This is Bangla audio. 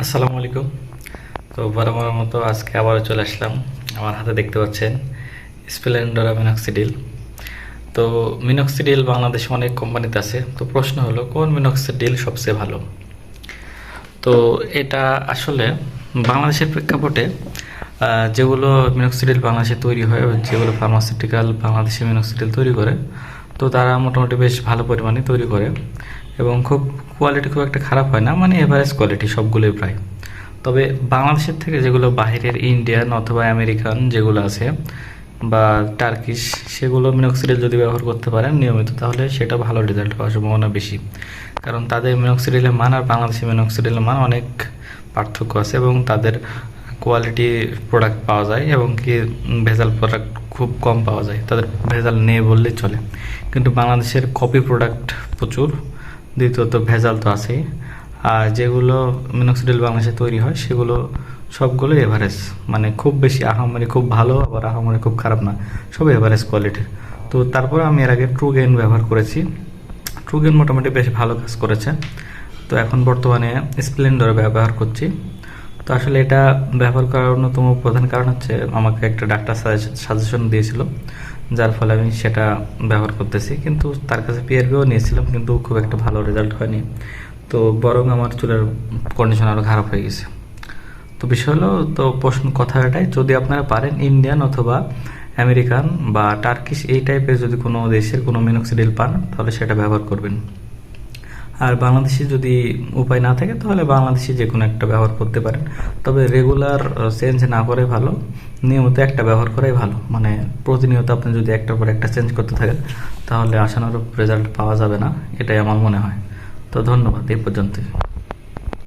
আসসালামু আলাইকুম। তো বরাবরের মতো আজকে আবারও চলে আসলাম। আমার হাতে দেখতে পাচ্ছেন স্প্লেন্ডারা মিনক্সিডিল তো মিনক্সিডিল বাংলাদেশে অনেক কোম্পানিতে আছে। তো প্রশ্ন হলো, কোন মিনক্সিডিল সবচেয়ে ভালো? তো এটা আসলে বাংলাদেশের প্রেক্ষাপটে যেগুলো মিনক্সিডিল বাংলাদেশে তৈরি হয়, যেগুলো ফার্মাসিউটিক্যাল বাংলাদেশে মিনক্সিডিল তৈরি করে তো তারা মোটামুটি বেশ ভালো পরিমাণে তৈরি করে এবং খুব কোয়ালিটি খুব একটা খারাপ হয় না মানে এভারেজ কোয়ালিটি সবগুলোই প্রায়। তবে বাংলাদেশের থেকে যেগুলো বাইরের ইন্ডিয়ান অথবা আমেরিকান যেগুলো আছে বা টার্কিশ সেগুলো মিনক্সিডিল যদি ব্যবহার করতে পারেন নিয়মিত, তাহলে সেটা ভালো রেজাল্ট হওয়ার সম্ভাবনা বেশি। কারণ তাদের মিনক্সিডিলের মান আর বাংলাদেশি মিনক্সিডিলের মান অনেক পার্থক্য আছে এবং তাদের কোয়ালিটি প্রোডাক্ট পাওয়া যায় এবং কি ভেজাল প্রোডাক্ট খুব কম পাওয়া যায়। তাদের ভেজাল নেই বললেই চলে। কিন্তু বাংলাদেশের কপি প্রোডাক্ট প্রচুর। দ্বিতীয়ত ভেজাল তো আছেই। আর যেগুলো মিনক্সিডিল বাংলাদেশে তৈরি হয়, সেগুলো সবগুলো এভারেজ মানে খুব বেশি আহামরি খুব ভালো, আবার আহামরি খুব খারাপ না। সব এভারেজ কোয়ালিটির তো তারপর আমি এর আগে ট্রু গেন ব্যবহার করেছি। ট্রু গেন মোটামুটি বেশ ভালো কাজ করেছে। তো এখন বর্তমানে স্প্লেন্ডার ব্যবহার করছি। তো আসলে এটা ব্যবহার করার অন্যতম প্রধান কারণ হচ্ছে আমাকে একটা ডাক্তার সাজেশন দিয়েছিল, যার ফলে আমি সেটা ব্যবহার করতেছি। কিন্তু তার কাছে পিআরবিও নিয়েছিলাম, কিন্তু খুব একটা ভালো রেজাল্ট হয়নি। তো বরং আমার চুলের কন্ডিশন আরও খারাপ হয়ে গেছে। তো বিষয় হলো, তো প্রশ্ন কথা এটাই, যদি আপনারা পারেন ইন্ডিয়ান অথবা আমেরিকান বা টার্কিশ এই টাইপের যদি কোনো দেশের কোনো মিনক্সিডিল পান, তাহলে সেটা ব্যবহার করবেন। আর বাংলাদেশে যদি উপায় না থাকে, তাহলে বাংলাদেশে যে কোনো একটা ব্যবহার করতে পারেন। তবে রেগুলার চেঞ্জ না করে ভালো। নিয়মিত একটা ব্যবহার করাই ভালো। মানে প্রতিনিয়ত আপনি যদি একটার পর একটা চেঞ্জ করতে থাকেন, তাহলে আশানুরূপ রেজাল্ট পাওয়া যাবে না। এটাই আমার মনে হয়। তো ধন্যবাদ এই পর্যন্তই।